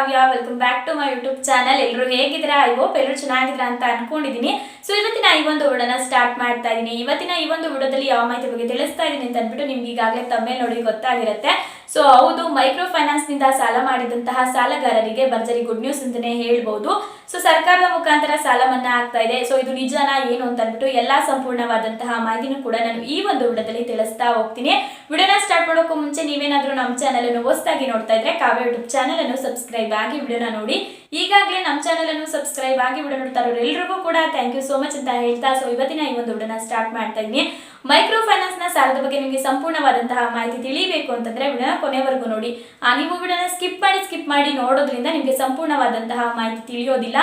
Kavya welcome back to my YouTube channel ಎಲ್ಲರೂ ಹೇಗಿದ್ರೆ I hope ಎಲ್ಲರೂ ಚೆನ್ನಾಗಿದ್ದೀರಾ ಅಂತ ಅನ್ಕೊಂಡಿದ್ದೀನಿ. ಸೊ ಇವತ್ತಿನ ಈ ಒಂದು ವಿಡೋನ ಸ್ಟಾರ್ಟ್ ಮಾಡ್ತಾ ಇದ್ದೀನಿ ಇವತ್ತಿನ ಈ ಒಂದು ವಿಡೋದಲ್ಲಿ ಯಾವ ಮಾಹಿತಿ ಬಗ್ಗೆ ತಿಳಿಸ್ತಾ ಇದ್ದೀನಿ ಅಂತ ಅಂದ್ಬಿಟ್ಟು ನಿಮ್ಗೆ ಈಗಾಗಲೇ ತಮ್ಮೇ ನೋಡಿ ಗೊತ್ತಾಗಿರುತ್ತೆ. ಸೊ ಹೌದು ಮೈಕ್ರೋ ಫೈನಾನ್ಸ್ನಿಂದ ಸಾಲ ಮಾಡಿದಂತಹ ಸಾಲಗಾರರಿಗೆ ಭರ್ಜರಿ ಗುಡ್ ನ್ಯೂಸ್ ಅಂತಾನೆ ಹೇಳ್ಬಹುದು ಸೊ ಸರ್ಕಾರದ ಮುಖಾಂತರ ಸಾಲ ಮನ್ನಾ ಆಗ್ತಾ ಇದೆ. ಸೊ ಇದು ನಿಜಾನ ಏನು ಅಂತ ಅಂದ್ಬಿಟ್ಟು ಎಲ್ಲಾ ಸಂಪೂರ್ಣವಾದಂತಹ ಮಾಹಿತಿನೂ ಕೂಡ ನಾನು ಈ ಒಂದು ವಿಡಿಯೋದಲ್ಲಿ ತಿಳಿಸ್ತಾ ಹೋಗ್ತೀನಿ. ವಿಡಿಯೋನ ಸ್ಟಾರ್ಟ್ ಮಾಡೋಕ್ಕೂ ಮುಂಚೆ ನೀವೇನಾದ್ರೂ ನಮ್ಮ ಚಾನಲ್ ಅನ್ನು ಹೊಸದಾಗಿ ನೋಡ್ತಾ ಇದ್ರೆ ಕಾವ್ಯ ಯೂಟ್ಯೂಬ್ ಚಾನಲ್ ಅನ್ನು ಸಬ್ಸ್ಕ್ರೈಬ್ ಆಗಿ ವಿಡಿಯೋನ ನೋಡಿ. ಈಗಾಗಲೇ ನಮ್ಮ ಚಾನಲ್ ಅನ್ನು ಸಬ್ಸ್ಕ್ರೈಬ್ ಆಗಿ ವಿಡಿಯೋ ನೋಡ್ತಾ ಇರೋರು ಎಲ್ರಿಗೂ ಕೂಡ ಥ್ಯಾಂಕ್ ಯು ಸೋ ಮಚ್ ಅಂತ ಹೇಳ್ತಾ ಸೊ ಇವತ್ತಿನ ಈ ಒಂದು ವಿಡಿಯೋನ ಸ್ಟಾರ್ಟ್ ಮಾಡ್ತಾ ಇದ್ದೀನಿ. ಮೈಕ್ರೋ ಫೈನಾನ್ಸ್ನ ಸಾಲದ ಬಗ್ಗೆ ನಿಮಗೆ ಸಂಪೂರ್ಣವಾದಂತಹ ಮಾಹಿತಿ ತಿಳಿಬೇಕು ಅಂತಂದ್ರೆ ವಿಡಿಯೋನ ಕೊನೆವರೆಗೂ ನೋಡಿ. ಆ, ನೀವು ವಿಡಿಯೋನ ಸ್ಕಿಪ್ ಮಾಡಿ ಸ್ಕಿಪ್ ಮಾಡಿ ನೋಡೋದ್ರಿಂದ ನಿಮಗೆ ಸಂಪೂರ್ಣವಾದಂತಹ ಮಾಹಿತಿ ತಿಳಿಯೋದಿಲ್ಲ.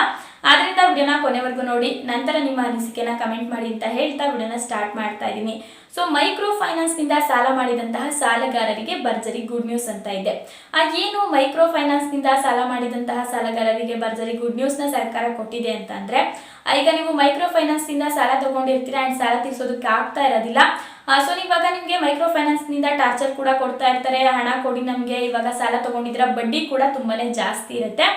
ಆದ್ರಿಂದ ವಿಡಿಯೋನ ಕೊನೆವರೆಗೂ ನೋಡಿ, ನಂತರ ನಿಮ್ಮ ಅನಿಸಿಕೆನ ಕಮೆಂಟ್ ಮಾಡಿ ಅಂತ ಹೇಳ್ತಾ ವಿಡಿಯೋನ ಸ್ಟಾರ್ಟ್ ಮಾಡ್ತಾ ಇದ್ದೀನಿ ಸೊ, ಮೈಕ್ರೋ ಫೈನಾನ್ಸ್ನಿಂದ ಸಾಲ ಮಾಡಿದಂತಹ ಸಾಲಗಾರರಿಗೆ ಭರ್ಜರಿ ಗುಡ್ ನ್ಯೂಸ್ ಅಂತ ಇದೆ. ಆ ಏನು ಮೈಕ್ರೋ ಫೈನಾನ್ಸ್ನಿಂದ ಸಾಲ ಮಾಡಿದಂತಹ ಸಾಲಗಾರರಿಗೆ ಭರ್ಜರಿ ಗುಡ್ ನ್ಯೂಸ್ನ ಸರ್ಕಾರ ಕೊಟ್ಟಿದೆ ಅಂತ ಅಂದ್ರೆ ಈಗ ನೀವು ಮೈಕ್ರೋ ಫೈನಾನ್ಸ್ನಿಂದ ಸಾಲ ತಗೊಂಡಿರ್ತೀರಾ ಆ್ಯಂಡ್ ಸಾಲ ತೀರಿಸೋದಕ್ಕೆ ಆಗ್ತಾ ಇರೋದಿಲ್ಲ. ಸೊ ಇವಾಗ ನಿಮಗೆ ಮೈಕ್ರೋ ಫೈನಾನ್ಸ್ನಿಂದ ಟಾರ್ಚರ್ ಕೂಡ ಕೊಡ್ತಾ ಇರ್ತಾರೆ, ಹಣ ಕೊಡಿ ನಮಗೆ, ಇವಾಗ ಸಾಲ ತಗೊಂಡಿದ್ರ ಬಡ್ಡಿ ಕೂಡ ತುಂಬಾನೇ ಜಾಸ್ತಿ ಇರುತ್ತೆ.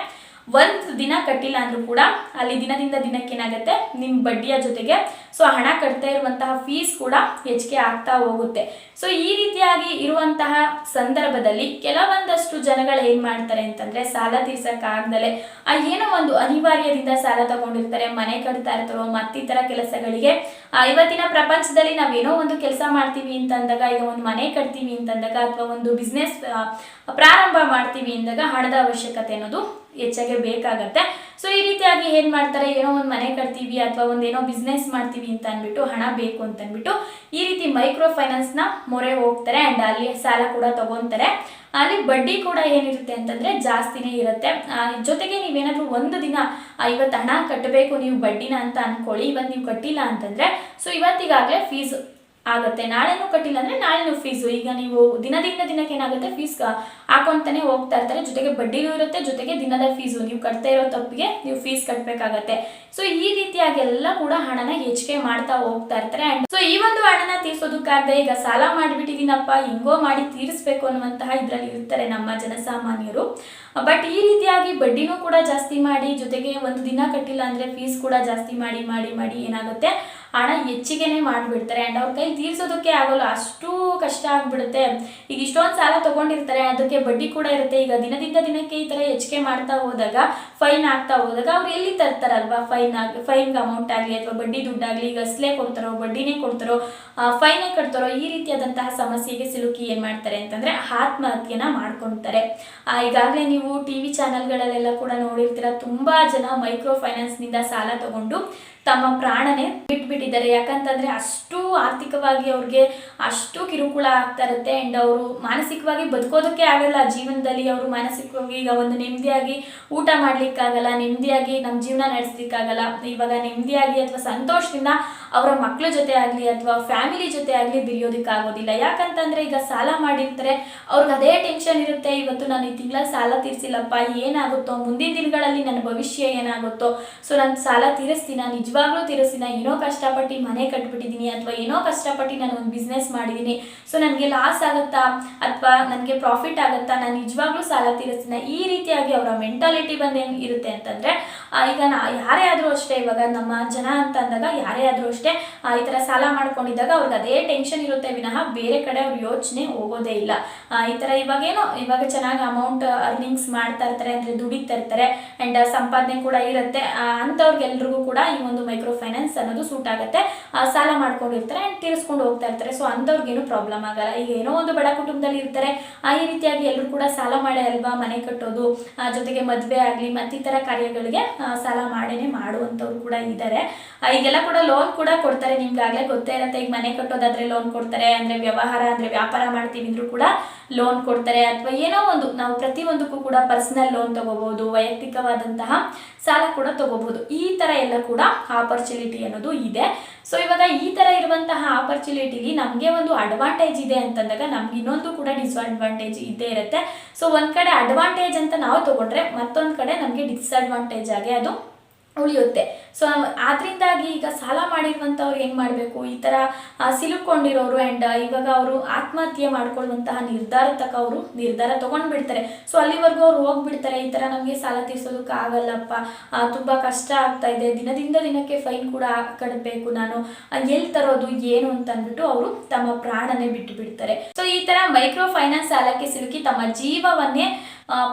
ಒಂದು ದಿನ ಕಟ್ಟಿಲ್ಲ ಅಂದ್ರೂ ಕೂಡ ಅಲ್ಲಿ ದಿನದಿಂದ ದಿನಕ್ಕೆ ಏನಾಗುತ್ತೆ ನಿಮ್ಮ ಬಡ್ಡಿಯ ಜೊತೆಗೆ ಸೊ ಹಣ ಕಟ್ತಾ ಇರುವಂತಹ ಫೀಸ್ ಕೂಡ ಹೆಚ್ಚಿಗೆ ಆಗ್ತಾ ಹೋಗುತ್ತೆ. ಸೊ ಈ ರೀತಿಯಾಗಿ ಇರುವಂತಹ ಸಂದರ್ಭದಲ್ಲಿ ಕೆಲವೊಂದಷ್ಟು ಜನಗಳು ಏನ್ ಮಾಡ್ತಾರೆ ಅಂತಂದ್ರೆ ಸಾಲ ತೀರ್ಸಕ್ಕಾಗ್ದಲೆ ಆ ಏನೋ ಒಂದು ಅನಿವಾರ್ಯದಿಂದ ಸಾಲ ತಗೊಂಡಿರ್ತಾರೆ, ಮನೆ ಕಟ್ತಾ ಇರ್ತಾರೋ, ಮತ್ತಿತರ ಕೆಲಸಗಳಿಗೆ. ಇವತ್ತಿನ ಪ್ರಪಂಚದಲ್ಲಿ ನಾವೇನೋ ಒಂದು ಕೆಲಸ ಮಾಡ್ತೀವಿ ಅಂತಂದಾಗ, ಈಗ ಒಂದು ಮನೆ ಕಟ್ತೀವಿ ಅಂತಂದಾಗ, ಅಥವಾ ಒಂದು ಬಿಸ್ನೆಸ್ ಪ್ರಾರಂಭ ಮಾಡ್ತೀವಿ ಅಂದಾಗ ಹಣದ ಅವಶ್ಯಕತೆ ಅನ್ನೋದು ಹೆಚ್ಚಾಗಿ ಬೇಕಾಗತ್ತೆ. ಸೊ ಈ ರೀತಿಯಾಗಿ ಏನ್ ಮಾಡ್ತಾರೆ? ಏನೋ ಒಂದು ಮನೆ ಕಟ್ತೀವಿ ಅಥವಾ ಒಂದು ಏನೋ ಬಿಸ್ನೆಸ್ ಮಾಡ್ತೀವಿ ಅಂತ ಅಂದ್ಬಿಟ್ಟು ಹಣ ಬೇಕು ಅಂತ ಅಂದ್ಬಿಟ್ಟು ಈ ರೀತಿ ಮೈಕ್ರೋ ಫೈನಾನ್ಸ್ನ ಮೊರೆ ಹೋಗ್ತಾರೆ ಅಂಡ್ ಅಲ್ಲಿ ಸಾಲ ಕೂಡ ತಗೊಂತಾರೆ. ಅಲ್ಲಿ ಬಡ್ಡಿ ಕೂಡ ಏನಿರುತ್ತೆ ಅಂತಂದ್ರೆ ಜಾಸ್ತಿನೇ ಇರುತ್ತೆ. ಜೊತೆಗೆ ನೀವೇನಾದ್ರೂ ಒಂದು ದಿನ ಇವತ್ತು ಹಣ ಕಟ್ಟಬೇಕು ನೀವು ಬಡ್ಡಿನ ಅಂತ ಅನ್ಕೊಳ್ಳಿ, ಇವತ್ತು ನೀವು ಕಟ್ಟಿಲ್ಲ ಅಂತಂದ್ರೆ ಸೊ ಇವತ್ತಿಗಾಗಲೇ ಫೀಸ್ ಆಗುತ್ತೆ. ನಾಳೆನೂ ಕಟ್ಟಿಲ್ಲ ಅಂದ್ರೆ ನಾಳೆನೂ ಫೀಸು ಈಗ ನೀವು ದಿನದಿಂದ ದಿನಕ್ಕೆ ಏನಾಗುತ್ತೆ? ಫೀಸ್ ಹಾಕೊಂತಾನೆ ಹೋಗ್ತಾ ಇರ್ತಾರೆ. ಜೊತೆಗೆ ಬಡ್ಡಿನೂ ಇರುತ್ತೆ. ಜೊತೆಗೆ ದಿನದ ಫೀಸು ನೀವು ಕಟ್ತಾ ಇರೋ ತಪ್ಪಿಗೆ ನೀವು ಫೀಸ್ ಕಟ್ಟಬೇಕಾಗತ್ತೆ ಸೊ ಈ ರೀತಿಯಾಗಿ ಎಲ್ಲ ಕೂಡ ಹಣನ ಹೆಚ್ಚಿಗೆ ಮಾಡ್ತಾ ಹೋಗ್ತಾ ಇರ್ತಾರೆ. ಅಂಡ್ ಸೊ ಈ ಒಂದು ಹಣನ ತೀರ್ಸೋದಕ್ಕಾಗದೆ ಈಗ ಸಾಲ ಮಾಡಿಬಿಟ್ಟಿದ್ದೀನಪ್ಪ, ಹಿಂಗೋ ಮಾಡಿ ತೀರಿಸ್ಬೇಕು ಅನ್ನುವಂತಹ ಇದ್ರಲ್ಲಿ ಇರ್ತಾರೆ ನಮ್ಮ ಜನಸಾಮಾನ್ಯರು. ಬಟ್ ಈ ರೀತಿಯಾಗಿ ಬಡ್ಡಿನೂ ಕೂಡ ಜಾಸ್ತಿ ಮಾಡಿ, ಜೊತೆಗೆ ಒಂದು ದಿನ ಕಟ್ಟಿಲ್ಲ ಅಂದ್ರೆ ಫೀಸ್ ಕೂಡ ಜಾಸ್ತಿ ಮಾಡಿ ಮಾಡಿ ಮಾಡಿ ಏನಾಗುತ್ತೆ? ಹಣ ಹೆಚ್ಚಿಗೆನೇ ಮಾಡಿಬಿಡ್ತಾರೆ. ಅಂಡ್ ಅವ್ರ ಕೈ ತೀರಿಸೋದಕ್ಕೆ ಆಗೋಲ್ಲ. ಅಷ್ಟು ಕಷ್ಟ ಆಗ್ಬಿಡುತ್ತೆ. ಈಗ ಇಷ್ಟೊಂದು ಸಾಲ ತಗೊಂಡಿರ್ತಾರೆ. ಅದಕ್ಕೆ ಬಡ್ಡಿ ಕೂಡ ಇರುತ್ತೆ. ಈಗ ದಿನದಿಂದ ದಿನಕ್ಕೆ ಈ ತರ ಹೆಚ್ಚಿಗೆ ಮಾಡ್ತಾ ಹೋದಾಗ ಫೈನ್ ಆಗ್ತಾ ಹೋದಾಗ ಅವ್ರು ಎಲ್ಲಿ ತರ್ತಾರಲ್ವಾ? ಫೈನ್ ಆಗಿ ಫೈನ್ ಅಮೌಂಟ್ ಆಗಲಿ ಅಥವಾ ಬಡ್ಡಿ ದುಡ್ಡಾಗಲಿ, ಈಗ ಅಸಲೇ ಕೊಡ್ತಾರೋ, ಬಡ್ಡಿನೇ ಕೊಡ್ತಾರೋ ಫೈನೇ ಕಟ್ತಾರೋ, ಈ ರೀತಿಯಾದಂತಹ ಸಮಸ್ಯೆಗೆ ಸಿಲುಕಿ ಏನು ಮಾಡ್ತಾರೆ ಅಂತಂದ್ರೆ ಆತ್ಮಹತ್ಯೆನ ಮಾಡ್ಕೊಳ್ತಾರೆ ಈಗಾಗಲೇ ನೀವು ಟಿ ವಿ ಚಾನೆಲ್ಗಳಲ್ಲೆಲ್ಲ ಕೂಡ ನೋಡಿರ್ತೀರ. ತುಂಬಾ ಜನ ಮೈಕ್ರೋ ಫೈನಾನ್ಸ್ನಿಂದ ಸಾಲ ತಗೊಂಡು ತಮ್ಮ ಪ್ರಾಣನೇ ಬಿಟ್ಬಿಟ್ಟಿದ್ದಾರೆ. ಯಾಕಂತಂದ್ರೆ ಅಷ್ಟು ಆರ್ಥಿಕವಾಗಿ ಅವ್ರಿಗೆ ಅಷ್ಟು ಕಿರುಕುಳ ಆಗ್ತಾ ಇರುತ್ತೆ. ಅಂಡ್ ಅವರು ಮಾನಸಿಕವಾಗಿ ಬದುಕೋದಕ್ಕೆ ಆಗಲ್ಲ. ಜೀವನದಲ್ಲಿ ಅವರು ಮಾನಸಿಕವಾಗಿ ಈಗ ಒಂದು ನೆಮ್ಮದಿಯಾಗಿ ಊಟ ಮಾಡ್ಲಿಕ್ಕಾಗಲ್ಲ, ನೆಮ್ಮದಿಯಾಗಿ ನಮ್ಮ ಜೀವನ ನಡೆಸ್ಲಿಕ್ಕಾಗಲ್ಲ. ಇವಾಗ ನೆಮ್ಮದಿಯಾಗಿ ಅಥವಾ ಸಂತೋಷದಿಂದ ಅವರ ಮಕ್ಕಳ ಜೊತೆ ಆಗಲಿ ಅಥವಾ ಫ್ಯಾಮಿಲಿ ಜೊತೆ ಆಗಲಿ ಬೆರೆಯೋದಕ್ಕಾಗೋದಿಲ್ಲ ಯಾಕಂತಂದ್ರೆ ಈಗ ಸಾಲ ಮಾಡಿರ್ತಾರೆ. ಅವ್ರಿಗೆ ಅದೇ ಟೆನ್ಷನ್ ಇರುತ್ತೆ. ಇವತ್ತು ನಾನು ಈ ತಿಂಗಳ ಸಾಲ ತೀರಿಸಿಲ್ಲಪ್ಪ, ಏನಾಗುತ್ತೋ, ಮುಂದಿನ ದಿನಗಳಲ್ಲಿ ನನ್ನ ಭವಿಷ್ಯ ಏನಾಗುತ್ತೋ. ಸೊ ನಾನು ಸಾಲ ತೀರಿಸ್ತೀನ ನಿಜವಾಗ್ಲೂ ತಿರಸಿನ ಏನೋ ಕಷ್ಟಪಟ್ಟು ಮನೆ ಕಟ್ಬಿಟ್ಟಿದ್ದೀನಿ ಅಥವಾ ಏನೋ ಕಷ್ಟಪಟ್ಟು ನಾನು ಒಂದು ಬಿಸ್ನೆಸ್ ಮಾಡಿದ್ದೀನಿ ಸೊ ನನಗೆ ಲಾಸ್ ಆಗುತ್ತಾ ಅಥವಾ ನನಗೆ ಪ್ರಾಫಿಟ್ ಆಗುತ್ತಾ, ನಾನು ನಿಜವಾಗ್ಲೂ ಸಾಲ ತೀರಿಸ್ತೀನಿ ಈ ರೀತಿಯಾಗಿ ಅವರ ಮೆಂಟಾಲಿಟಿ ಬಂದು ಏನು ಇರುತ್ತೆ ಅಂತಂದ್ರೆ ಈಗ ನಾ ಯಾರೇ ಆದರೂ ಅಷ್ಟೇ, ಇವಾಗ ನಮ್ಮ ಜನ ಅಂತ ಅಂದಾಗ ಯಾರೇ ಆದರೂ ಅಷ್ಟೇ ಈ ಥರ ಸಾಲ ಮಾಡ್ಕೊಂಡಿದ್ದಾಗ ಅವ್ರಿಗೆ ಅದೇ ಟೆನ್ಷನ್ ಇರುತ್ತೆ, ವಿನಃ ಬೇರೆ ಕಡೆ ಅವ್ರ ಯೋಚನೆ ಹೋಗೋದೇ ಇಲ್ಲ. ಈ ಥರ ಇವಾಗೇನೋ, ಇವಾಗ ಚೆನ್ನಾಗಿ ಅಮೌಂಟ್ ಅರ್ನಿಂಗ್ಸ್ ಮಾಡ್ತಾ ಇರ್ತಾರೆ, ಅಂದರೆ ದುಡಿತಾ ಇರ್ತಾರೆ ಆ್ಯಂಡ್ ಸಂಪಾದನೆ ಕೂಡ ಇರುತ್ತೆ. ಅಂಥವ್ರಿಗೆಲ್ರಿಗೂ ಕೂಡ ಈ ಒಂದು ಮೈಕ್ರೋ ಫೈನಾನ್ಸ್ ಅನ್ನೋದು ಸೂಟ್ ಆಗುತ್ತೆ. ಸಾಲ ಮಾಡ್ಕೊಂಡಿರ್ತಾರೆ ಆ್ಯಂಡ್ ತೀರಿಸ್ಕೊಂಡು ಹೋಗ್ತಾ ಇರ್ತಾರೆ. ಸೊ ಅಂಥವ್ರಿಗೇನು ಪ್ರಾಬ್ಲಮ್ ಆಗಲ್ಲ. ಈಗ ಏನೋ ಒಂದು ಬಡ ಕುಟುಂಬದಲ್ಲಿ ಇರ್ತಾರೆ ಈ ರೀತಿಯಾಗಿ ಎಲ್ಲರೂ ಕೂಡ ಸಾಲ ಮಾಡೇ ಅಲ್ವಾ, ಮನೆ ಕಟ್ಟೋದು ಜೊತೆಗೆ ಮದುವೆ ಆಗಲಿ, ಮತ್ತಿತರ ಕಾರ್ಯಗಳಿಗೆ ಸಾಲ ಮಾಡೇನೆ ಮಾಡುವಂಥವ್ರು ಕೂಡ ಇದ್ದಾರೆ ಈಗೆಲ್ಲ ಕೂಡ ಲೋನ್ ಕೂಡ ಕೊಡ್ತಾರೆ. ನಿಮ್ಗೆ ಆಗಲೇ ಗೊತ್ತೇ ಇರುತ್ತೆ. ಈಗ ಮನೆ ಕಟ್ಟೋದಾದ್ರೆ ಲೋನ್ ಕೊಡ್ತಾರೆ. ಅಂದ್ರೆ ವ್ಯವಹಾರ, ಅಂದ್ರೆ ವ್ಯಾಪಾರ ಮಾಡ್ತೀವಿ ಅಂದ್ರೂ ಕೂಡ ಲೋನ್ ಕೊಡ್ತಾರೆ. ಅಥವಾ ಏನೋ ಒಂದು, ನಾವು ಪ್ರತಿಯೊಂದಕ್ಕೂ ಕೂಡ ಪರ್ಸನಲ್ ಲೋನ್ ತಗೋಬಹುದು ವೈಯಕ್ತಿಕವಾದಂತಹ ಸಾಲ ಕೂಡ ತಗೋಬಹುದು ಈ ತರ ಎಲ್ಲ ಕೂಡ ಆಪರ್ಚುನಿಟಿ ಅನ್ನೋದು ಇದೆ. ಸೊ ಇವಾಗ ಈ ತರ ಇರುವಂತಹ ಆಪರ್ಚುನಿಟಿಲಿ ನಮಗೆ ಒಂದು ಅಡ್ವಾಂಟೇಜ್ ಇದೆ ಅಂತಂದಾಗ ನಮ್ಗೆ ಇನ್ನೊಂದು ಕೂಡ ಡಿಸ್ಅಡ್ವಾಂಟೇಜ್ ಇದ್ದೇ ಇರುತ್ತೆ. ಸೊ ಒಂದ್ ಕಡೆ ಅಡ್ವಾಂಟೇಜ್ ಅಂತ ನಾವು ತಗೊಂಡ್ರೆ ಮತ್ತೊಂದು ಕಡೆ ನಮಗೆ ಡಿಸ್ಅಡ್ವಾಂಟೇಜ್ ಆಗಿ ಅದು ಉಳಿಯುತ್ತೆ. ಸೊ ಆದ್ರಿಂದಾಗಿ ಈಗ ಸಾಲ ಮಾಡಿರುವಂಥವ್ರು ಏನು ಮಾಡಬೇಕು? ಈ ಥರ ಸಿಲುಕೊಂಡಿರೋರು ಆ್ಯಂಡ್ ಇವಾಗ ಅವರು ಆತ್ಮಹತ್ಯೆ ಮಾಡ್ಕೊಳ್ಳುವಂತಹ ನಿರ್ಧಾರ ತಕ್ಕ ಅವರು ನಿರ್ಧಾರ ತೊಗೊಂಡ್ಬಿಡ್ತಾರೆ. ಸೊ ಅಲ್ಲಿವರೆಗೂ ಅವ್ರು ಹೋಗ್ಬಿಡ್ತಾರೆ, ಈ ಥರ ನಮಗೆ ಸಾಲ ತೀರ್ಸೋದಕ್ಕೆ ಆಗಲ್ಲಪ್ಪ. ತುಂಬ ಕಷ್ಟ ಆಗ್ತಾ ಇದೆ. ದಿನದಿಂದ ದಿನಕ್ಕೆ ಫೈನ್ ಕೂಡ ಕಟ್ಟಬೇಕು ನಾನು. ಎಲ್ಲಿ ತರೋದು, ಏನು ಅಂತ ಅಂದ್ಬಿಟ್ಟು ಅವರು ತಮ್ಮ ಪ್ರಾಣನೇ ಬಿಟ್ಟು ಬಿಡ್ತಾರೆ ಸೊ ಈ ತರ ಮೈಕ್ರೋ ಫೈನಾನ್ಸ್ ಸಾಲಕ್ಕೆ ಸಿಲುಕಿ ತಮ್ಮ ಜೀವವನ್ನೇ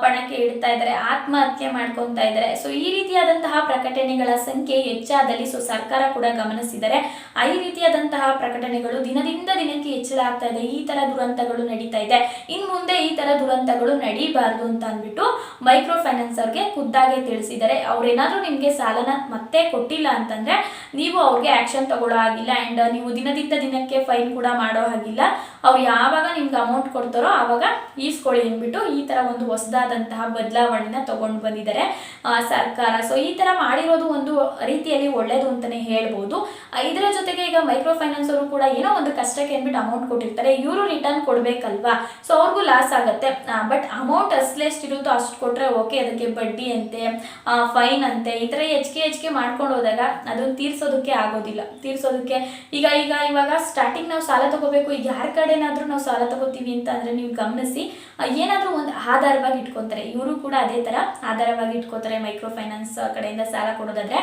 ಪಣಕ್ಕೆ ಇಡ್ತಾ ಇದ್ದಾರೆ, ಆತ್ಮಹತ್ಯೆ ಮಾಡ್ಕೊತಾ ಇದ್ದಾರೆ. ಸೊ ಈ ರೀತಿಯಾದಂತಹ ಪ್ರಕಟಣೆಗಳ ಸಂಖ್ಯೆ ಹೆಚ್ಚಾದಲ್ಲಿ ಸೊ ಸರ್ಕಾರ ಕೂಡ ಗಮನಿಸಿದರೆ, ಆ ಈ ರೀತಿಯಾದಂತಹ ಪ್ರಕಟಣೆಗಳು ದಿನದಿಂದ ದಿನಕ್ಕೆ ಹೆಚ್ಚಳ ಆಗ್ತಾ ಇದೆ. ಈ ತರ ದುರಂತಗಳು ನಡೀತಾ ಇದೆ. ಇನ್ ಮುಂದೆ ಈ ತರ ದುರಂತಗಳು ನಡೀಬಾರ್ದು ಅಂತ ಅಂದ್ಬಿಟ್ಟು ಮೈಕ್ರೋ ಫೈನಾನ್ಸ್ ಅವ್ರಿಗೆ ಖುದ್ದಾಗೆ ತಿಳಿಸಿದರೆ, ಅವ್ರೇನಾದ್ರೂ ನಿಮಗೆ ಸಾಲನ ಮತ್ತೆ ಕೊಟ್ಟಿಲ್ಲ ಅಂತಂದ್ರೆ, ನೀವು ಅವ್ರಿಗೆ ಆಕ್ಷನ್ ತಗೊಳ್ಳೋ ಆಗಿಲ್ಲ ಅಂಡ್ ನೀವು ದಿನದಿಂದ ದಿನಕ್ಕೆ ಫೈನ್ ಕೂಡ ಮಾಡೋ ಹಾಗಿಲ್ಲ. ಅವ್ರು ಯಾವಾಗ ನಿಮ್ಗೆ ಅಮೌಂಟ್ ಕೊಡ್ತಾರೋ ಆವಾಗ ಈಸ್ಕೊಳ್ಳಿ ಅಂದ್ಬಿಟ್ಟು ಈ ತರ ಒಂದು ಹೊಸದಾದಂತಹ ಬದಲಾವಣೆನ ತಗೊಂಡು ಬಂದಿದ್ದಾರೆ ಸರ್ಕಾರ. ಸೊ ಈ ತರ ಮಾಡಿರೋದು ಒಂದು ರೀತಿಯಲ್ಲಿ ಒಳ್ಳೇದು ಅಂತಾನೆ ಹೇಳ್ಬೋದು. ಇದರ ಜೊತೆಗೆ ಈಗ ಮೈಕ್ರೋ ಫೈನಾನ್ಸ್ ಅವರು ಕೂಡ ಏನೋ ಒಂದು ಕಷ್ಟಕ್ಕೆ ಅಂದ್ಬಿಟ್ಟು ಅಮೌಂಟ್ ಕೊಟ್ಟಿರ್ತಾರೆ. ಇವರು ರಿಟರ್ನ್ ಕೊಡ್ಬೇಕಲ್ವಾ? ಸೊ ಅವ್ರಿಗೂ ಲಾಸ್ ಆಗುತ್ತೆ. ಬಟ್ ಅಮೌಂಟ್ ಅಷ್ಟೆಷ್ಟು ಇರುತ್ತೋ ಅಷ್ಟು ಕೊಟ್ರೆ ಓಕೆ ಅದಕ್ಕೆ ಬಡ್ಡಿ ಅಂತೆ ಫೈನ್ ಅಂತೆ. ಈ ಥರ ಹೆಚ್ಚಿಗೆ ಹೆಚ್ಚಿಗೆ ಮಾಡ್ಕೊಂಡು ಹೋದಾಗ ಅದನ್ನು ತೀರ್ಸೋದಕ್ಕೆ ಆಗೋದಿಲ್ಲ. ತೀರ್ಸೋದಕ್ಕೆ ಈಗ ಈಗ ಇವಾಗ ಸ್ಟಾರ್ಟಿಂಗ್ ನಾವು ಸಾಲ ತಗೋಬೇಕು. ಈಗ ಯಾರ ಕಡೆನಾದ್ರೂ ನಾವು ಸಾಲ ತಗೋತೀವಿ ಅಂತ ಅಂದ್ರೆ ನೀವು ಗಮನಿಸಿ ಏನಾದ್ರೂ ಒಂದು ಆಧಾರವಾಗಿ ಇಟ್ಕೊತಾರೆ. ಇವರು ಕೂಡ ಅದೇ ತರ ಆಧಾರವಾಗಿ ಇಟ್ಕೋತಾರೆ ಮೈಕ್ರೋ ಫೈನಾನ್ಸ್ ಕಡೆಯಿಂದ ಸಾಲ ಕೊಡೋದಾದ್ರೆ.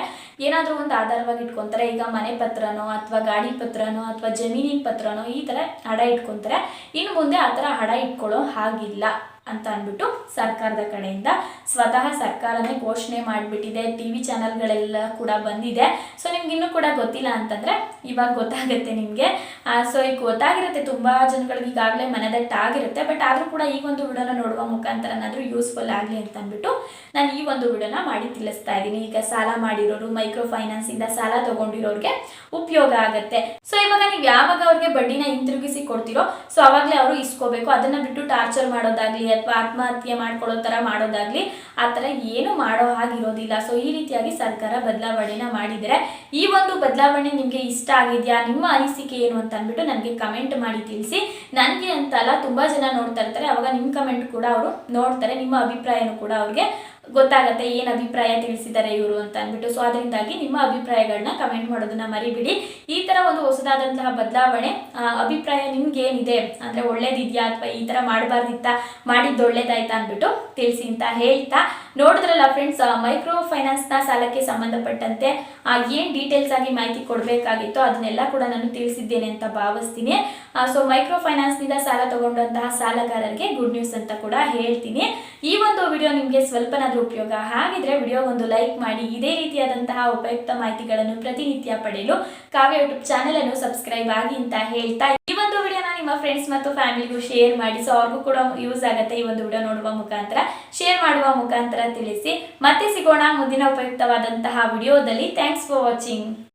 ಏನಾದ್ರೂ ಒಂದು ಆಧಾರವಾಗಿ ಇಟ್ಕೊಂತಾರೆ. ಈಗ ಮನೆ ಪತ್ರನೋ ಅಥವಾ ಗಾಡಿ ಪತ್ರನೋ ಅಥವಾ ಜಮೀನಿನ ಪತ್ರನೋ ಈ ತರ ಹಡ ಇಟ್ಕೊಂತಾರೆ. ಇನ್ನು ಮುಂದೆ ಆ ಥರ ಹಡ ಇಟ್ಕೊಳ್ಳೋ ಹಾಗಿಲ್ಲ. ಅಂತ ಅಂದ್ಬಿಟ್ಟು ಸರ್ಕಾರದ ಕಡೆಯಿಂದ ಸ್ವತಃ ಸರ್ಕಾರನೇ ಘೋಷಣೆ ಮಾಡಿಬಿಟ್ಟಿದೆ. ಟಿ ವಿ ಚಾನಲ್ಗಳೆಲ್ಲ ಕೂಡ ಬಂದಿದೆ. ಸೊ ನಿಮ್ಗೆ ಇನ್ನೂ ಕೂಡ ಗೊತ್ತಿಲ್ಲ ಅಂತಂದರೆ ಇವಾಗ ಗೊತ್ತಾಗುತ್ತೆ ನಿಮಗೆ. ಸೊ ಈಗ ಗೊತ್ತಾಗಿರುತ್ತೆ, ತುಂಬ ಜನಗಳಿಗೆ ಈಗಾಗಲೇ ಮನದಟ್ಟಾಗಿರುತ್ತೆ ಬಟ್ ಆದರೂ ಕೂಡ ಈ ಒಂದು ವಿಡಿಯೋನ ನೋಡುವ ಮುಖಾಂತರನಾದರೂ ಯೂಸ್ಫುಲ್ ಆಗಲಿ ಅಂತ ಅಂದ್ಬಿಟ್ಟು ನಾನು ಈ ಒಂದು ವಿಡಿಯೋನ ಮಾಡಿ ತಿಳಿಸ್ತಾ ಇದ್ದೀನಿ. ಈಗ ಸಾಲ ಮಾಡಿರೋರು ಮೈಕ್ರೋ ಫೈನಾನ್ಸಿಂದ ಸಾಲ ತಗೊಂಡಿರೋರಿಗೆ ಉಪಯೋಗ ಆಗುತ್ತೆ. ಸೊ ಇವಾಗ ನೀವು ಯಾವಾಗ ಅವ್ರಿಗೆ ಬಡ್ಡಿನ ಹಿಂತಿರುಗಿಸಿ ಕೊಡ್ತೀರೋ ಸೊ ಅವಾಗಲೇ ಅವರು ಇಸ್ಕೋಬೇಕು ಅದನ್ನ ಬಿಟ್ಟು ಟಾರ್ಚರ್ ಮಾಡೋದಾಗ್ಲಿ ಅಥವಾ ಆತ್ಮಹತ್ಯೆ ಮಾಡ್ಕೊಳ್ಳೋ ಥರ ಮಾಡೋದಾಗ್ಲಿ ಆ ಥರ ಏನು ಮಾಡೋ ಹಾಗಿರೋದಿಲ್ಲ. ಸೊ ಈ ರೀತಿಯಾಗಿ ಸರ್ಕಾರ ಬದಲಾವಣೆನ ಮಾಡಿದರೆ ಈ ಒಂದು ಬದಲಾವಣೆ ನಿಮಗೆ ಇಷ್ಟ ಆಗಿದೆಯಾ? ನಿಮ್ಮ ಅನಿಸಿಕೆ ಏನು ಅಂತ ಅಂದ್ಬಿಟ್ಟು ನನಗೆ ಕಮೆಂಟ್ ಮಾಡಿ ತಿಳಿಸಿ. ನನಗೆ ಅಂತಲ್ಲ ತುಂಬ ಜನ ನೋಡ್ತಾ ಇರ್ತಾರೆ. ಅವಾಗ ನಿಮ್ಮ ಕಮೆಂಟ್ ಕೂಡ ಅವರು ನೋಡ್ತಾರೆ. ನಿಮ್ಮ ಅಭಿಪ್ರಾಯನೂ ಕೂಡ ಅವ್ರಿಗೆ ಗೊತ್ತಾಗತ್ತೆ ಏನು ಅಭಿಪ್ರಾಯ ತಿಳಿಸಿದ್ದಾರೆ ಇವರು ಅಂತ ಅಂದ್ಬಿಟ್ಟು. ಸೊ ಅದರಿಂದಾಗಿ ನಿಮ್ಮ ಅಭಿಪ್ರಾಯಗಳನ್ನ ಕಮೆಂಟ್ ಮಾಡೋದನ್ನ ಮರಿಬಿಡಿ. ಈ ತರ ಒಂದು ಹೊಸದಾದಂತಹ ಬದಲಾವಣೆ ಅಭಿಪ್ರಾಯ ನಿಮ್ಗೆ ಏನಿದೆ ಅಂದ್ರೆ ಒಳ್ಳೇದಿದ್ಯಾ ಅಥವಾ ಈ ತರ ಮಾಡಬಾರ್ದಿತ್ತ? ಮಾಡಿದ್ದು ಒಳ್ಳೇದಾಯ್ತಾ ಅಂದ್ಬಿಟ್ಟು ತಿಳಿಸಿ ಅಂತ ಹೇಳ್ತಾ. ನೋಡಿದ್ರಲ್ಲ ಫ್ರೆಂಡ್ಸ್ ಮೈಕ್ರೋ ಫೈನಾನ್ಸ್ನ ಸಾಲಕ್ಕೆ ಸಂಬಂಧಪಟ್ಟಂತೆ ಏನ್ ಡೀಟೇಲ್ಸ್ ಆಗಿ ಮಾಹಿತಿ ಕೊಡ್ಬೇಕಾಗಿತ್ತು ಅದನ್ನೆಲ್ಲ ಕೂಡ ನಾನು ತಿಳಿಸಿದ್ದೇನೆ ಅಂತ ಭಾವಿಸ್ತೀನಿ. ಸೊ ಮೈಕ್ರೋ ಫೈನಾನ್ಸ್ನಿಂದ ಸಾಲ ತಗೊಂಡಂತಹ ಸಾಲಗಾರರಿಗೆ ಗುಡ್ ನ್ಯೂಸ್ ಅಂತ ಕೂಡ ಹೇಳ್ತೀನಿ. ಈ ಒಂದು ವಿಡಿಯೋ ನಿಮಗೆ ಸ್ವಲ್ಪನಾದ್ರೂ ಉಪಯೋಗ. ಹಾಗಿದ್ರೆ ವಿಡಿಯೋ ಒಂದು ಲೈಕ್ ಮಾಡಿ, ಇದೇ ರೀತಿಯಾದಂತಹ ಉಪಯುಕ್ತ ಮಾಹಿತಿಗಳನ್ನು ಪ್ರತಿನಿತ್ಯ ಪಡೆಯಲು ಕಾವ್ಯ ಯೂಟ್ಯೂಬ್ ಚಾನೆಲ್ ಅನ್ನು ಸಬ್ಸ್ಕ್ರೈಬ್ ಆಗಿ ಅಂತ ಹೇಳ್ತಾ ಈ ಒಂದು ವಿಡಿಯೋನ ನಿಮ್ಮ ಫ್ರೆಂಡ್ಸ್ ಮತ್ತು ಫ್ಯಾಮಿಲಿಗೂ ಶೇರ್ ಮಾಡಿ. ಸೊ ಅವ್ರಿಗೂ ಕೂಡ ಯೂಸ್ ಆಗುತ್ತೆ ಈ ಒಂದು ವಿಡಿಯೋ ನೋಡುವ ಮುಖಾಂತರ. ಶೇರ್ ಮಾಡುವ ಮುಖಾಂತರ ತಿಳಿಸಿ. ಮತ್ತೆ ಸಿಗೋಣ ಮುಂದಿನ ಉಪಯುಕ್ತವಾದಂತಹ ವಿಡಿಯೋದಲ್ಲಿ. Thanks for watching